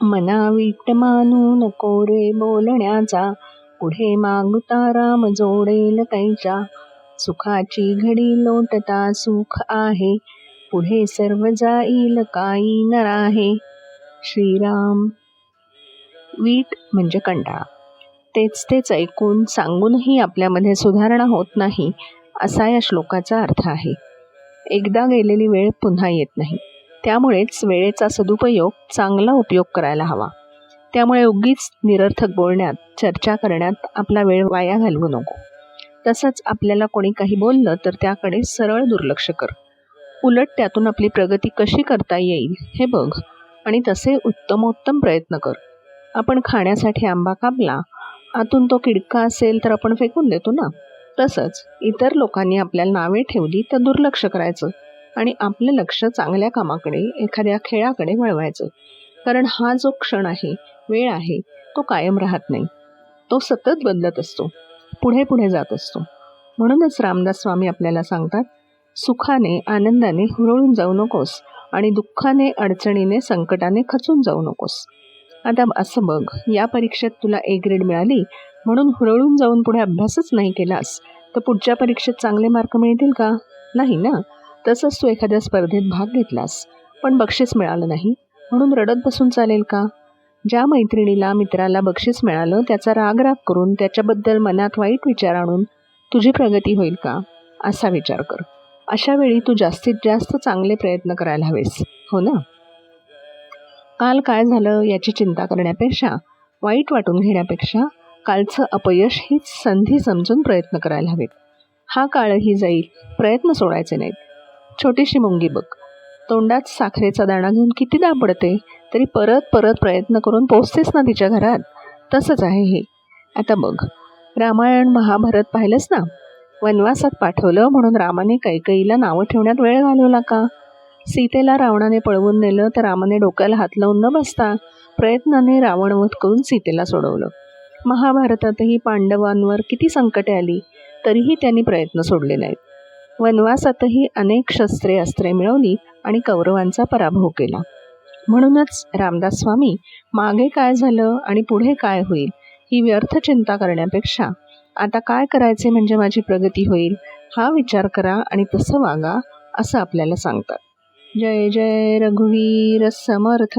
मना वीट मानू नको रे बोलण्याचा पुढे मागुता राम जोडेल कैचा. सुखाची घडी लोटता सुख आहे पुढे सर्व जाईल काही न राहे श्रीराम. वीट म्हणजे कंटाळा. तेच तेच ऐकून सांगूनही आपल्यामध्ये सुधारणा होत नाही असा या श्लोकाचा अर्थ आहे. एकदा गेलेली वेळ पुन्हा येत नाही. त्यामुळेच वेळेचा सदुपयोग चांगला उपयोग करायला हवा. त्यामुळे उगीच निरर्थक बोलण्यात चर्चा करण्यात आपला वेळ वाया घालवू नको. तसंच आपल्याला कोणी काही बोललं तर त्याकडे सरळ दुर्लक्ष कर. उलट त्यातून आपली प्रगती कशी करता येईल हे बघ आणि तसे उत्तमोत्तम प्रयत्न कर. आपण खाण्यासाठी आंबा कापला आतून तो किडका असेल तर आपण फेकून देतो ना? तसंच इतर लोकांनी आपल्याला नावे ठेवली तर दुर्लक्ष करायचं. आणि आपलं लक्ष चांगल्या कामाकडे एखाद्या खेळाकडे वळवायचं. कारण हा जो क्षण आहे वेळ आहे तो कायम राहत नाही. तो सतत बदलत असतो. पुढे पुढे जात असतो. म्हणूनच रामदास स्वामी आपल्याला सांगतात सुखाने आनंदाने हुरळून जाऊ नकोस आणि दुःखाने अडचणीने संकटाने खचून जाऊ नकोस. आता असं बघ या परीक्षेत तुला ए ग्रेड मिळाली म्हणून हुरळून जाऊन पुढे अभ्यासच नाही केलास तर पुढच्या परीक्षेत चांगले मार्क मिळतील का? नाही ना? तसंच तू एखाद्या स्पर्धेत भाग घेतलास पण बक्षीस मिळालं नाही म्हणून रडत बसून चालेल का? ज्या मैत्रिणीला मित्राला बक्षीस मिळालं त्याचा राग राग करून त्याच्याबद्दल मनात वाईट विचार आणून तुझी प्रगती होईल का? असा विचार कर. अशा वेळी तू जास्तीत जास्त चांगले प्रयत्न करायला हवेस हो ना? काल काय झालं याची चिंता करण्यापेक्षा वाईट वाटून घेण्यापेक्षा कालचं अपयश हीच संधी समजून प्रयत्न करायला हवेत. हा काळही जाईल प्रयत्न सोडायचे नाहीत. छोटीशी मुंगी बघ. तोंडात साखरेचा दाणा घेऊन कितीदा पडते तरी परत परत प्रयत्न करून पोचतेस ना तिच्या घरात. तसंच आहे हे. आता बघ. रामायण महाभारत पाहिलंस ना? वनवासात पाठवलं म्हणून रामाने कैकईला नावं ठेवण्यात वेळ घालवला का? सीतेला रावणाने पळवून नेलं तर रामाने डोक्याला हात लावून न बसता प्रयत्नाने रावणवध करून सीतेला सोडवलं. महाभारतातही पांडवांवर किती संकटे आली तरीही त्यांनी प्रयत्न सोडले नाहीत. वनवासातही अनेक शस्त्रे अस्त्रे मिळवली आणि कौरवांचा पराभव केला. म्हणूनच रामदास स्वामी मागे काय झालं आणि पुढे काय होईल ही व्यर्थ चिंता करण्यापेक्षा आता काय करायचे म्हणजे माझी प्रगती होईल हा विचार करा आणि तसं वागा असं आपल्याला सांगतात. जय जय रघुवीर समर्थ!